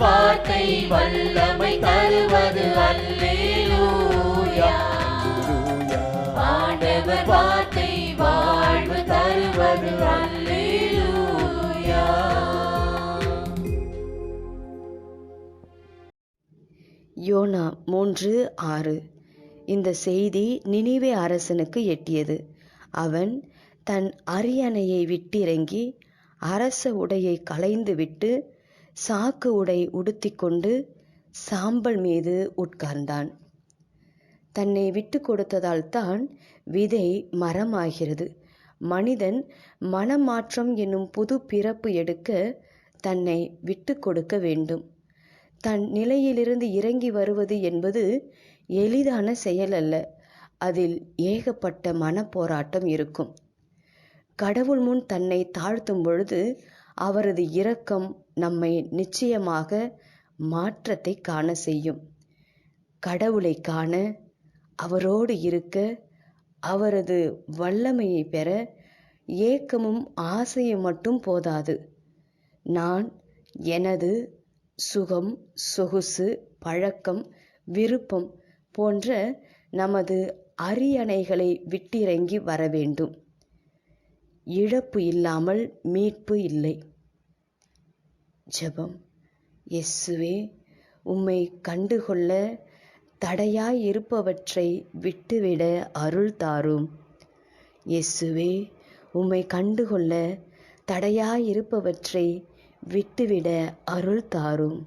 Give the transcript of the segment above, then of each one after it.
வார்த்தை வல்லமை தருவது அல்லேலூயா. ஆண்டவர் வார்த்தை வாழ்வு தருவது அல்லேலூயா. யோனா மூன்று ஆறு. இந்த செய்தி நினைவே அரசனுக்கு எட்டியது. அவன் தன் அரியணையை விட்டிறங்கி அரச உடையை களைந்துவிட்டு சாக்கு உடை உடுத்திக்கொண்டு சாம்பல் மீது உட்கார்ந்தான். தன்னை விட்டு கொடுத்ததால் தான் விதை மரமாகிறது. மனிதன் மனமாற்றம் என்னும் புது பிறப்பு எடுக்க தன்னை விட்டு கொடுக்க வேண்டும். தன் நிலையிலிருந்து இறங்கி வருவது என்பது எளிதான செயல் அல்ல அதில் ஏகப்பட்ட மனப்போராட்டம் இருக்கும். கடவுள் முன் தன்னை தாழ்த்தும் பொழுது அவரது இரக்கம் நம்மை நிச்சயமாக மாற்றத்தை காண செய்யும். கடவுளை காண அவரோடு இருக்க அவரது வல்லமையை பெற ஏக்கமும் ஆசையும் மட்டும் போதாது. நான் எனது சுகம் சொகுசு பழக்கம் விருப்பம் போன்ற நமது அரியணைகளை விட்டிறங்கி வர வேண்டும். இழப்பு இல்லாமல் மீட்பு இல்லை. ஜெபம். எஸ்ஸுவே உம்மை கண்டுகொள்ள தடையாய் இருப்பவற்றை விட்டுவிட அருள் தாரும். இயேசுவே உம்மை கண்டுகொள்ள தடையாய் இருப்பவற்றை விட்டுவிட அருள் தாரும்.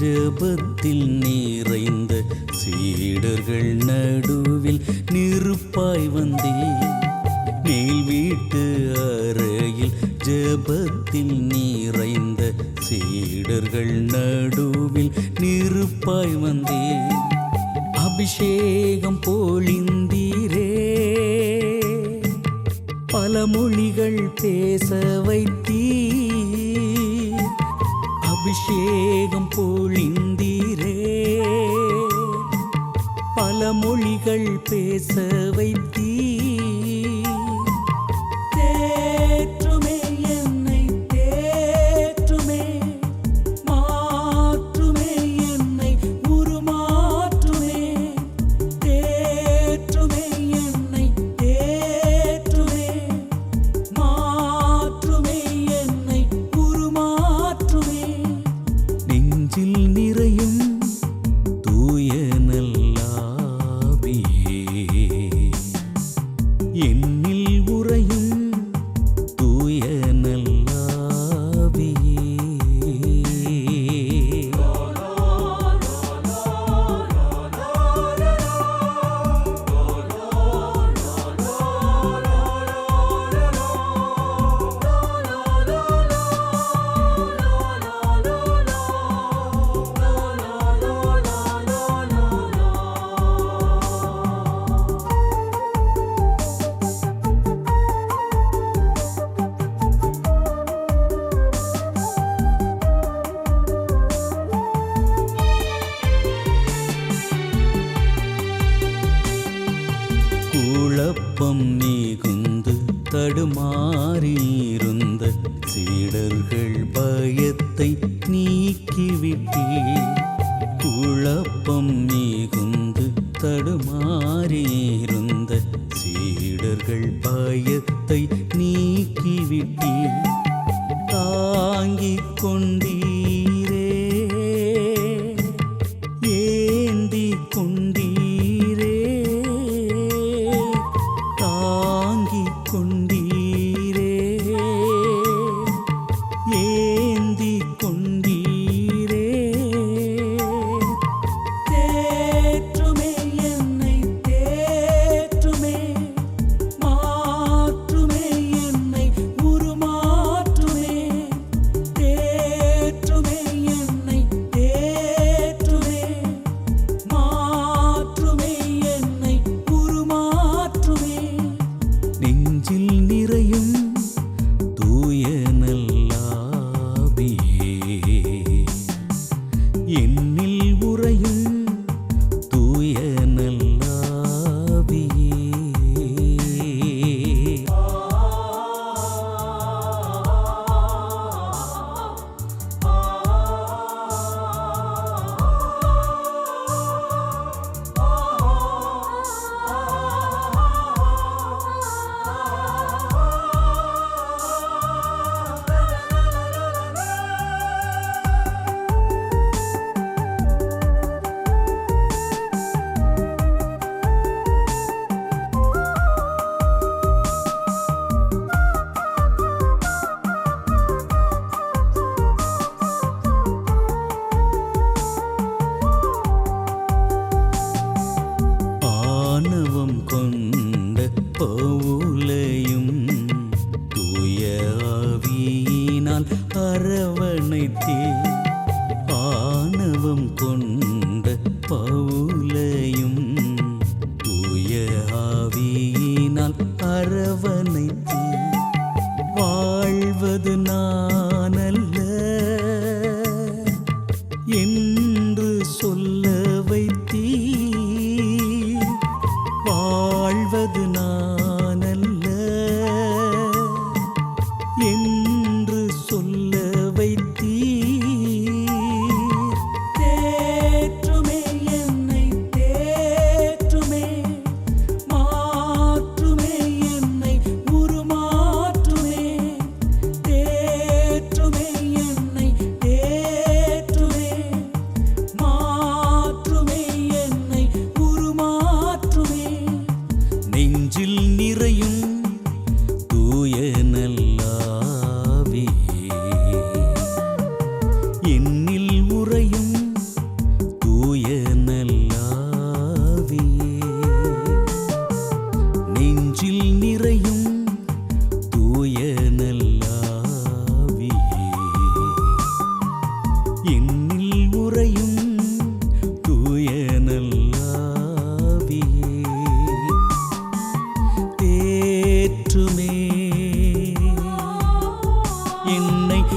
ஜபத்தில் நிறைந்த சீடர்கள் நடுவில் நெருப்பாய் வந்தே மேல் வீட்டு அறையில் ஜபத்தில் நிறைந்த சீடர்கள் நடுவில் நெருப்பாய் வந்தே அபிஷேகம் போலிந்தீரே பல மொழிகள் பேச வைத்தீர். அபிஷேகம் பேச வைத்தீ குழப்பம் நீகுந்து தடுமாறியிருந்த சீடர்கள் பயத்தை நீக்கிவிட்டீர். குழப்பம் நீகுந்து தடுமாறியிருந்த சீடர்கள் பயத்தை நீக்கிவிட்டீர். தாங்கிக் கொண்டு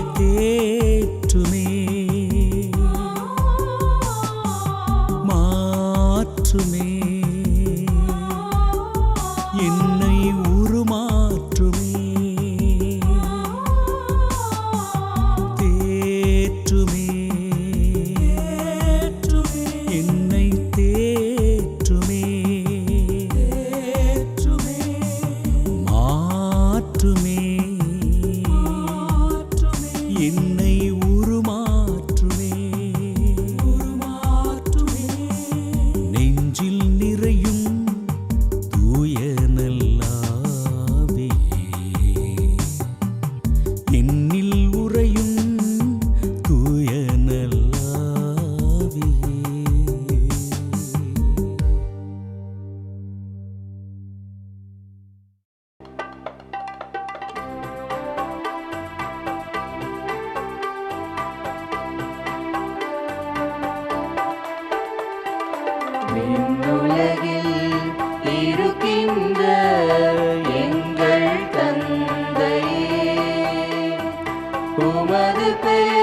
தேற்றுமே. மாற்றுமே. Baby.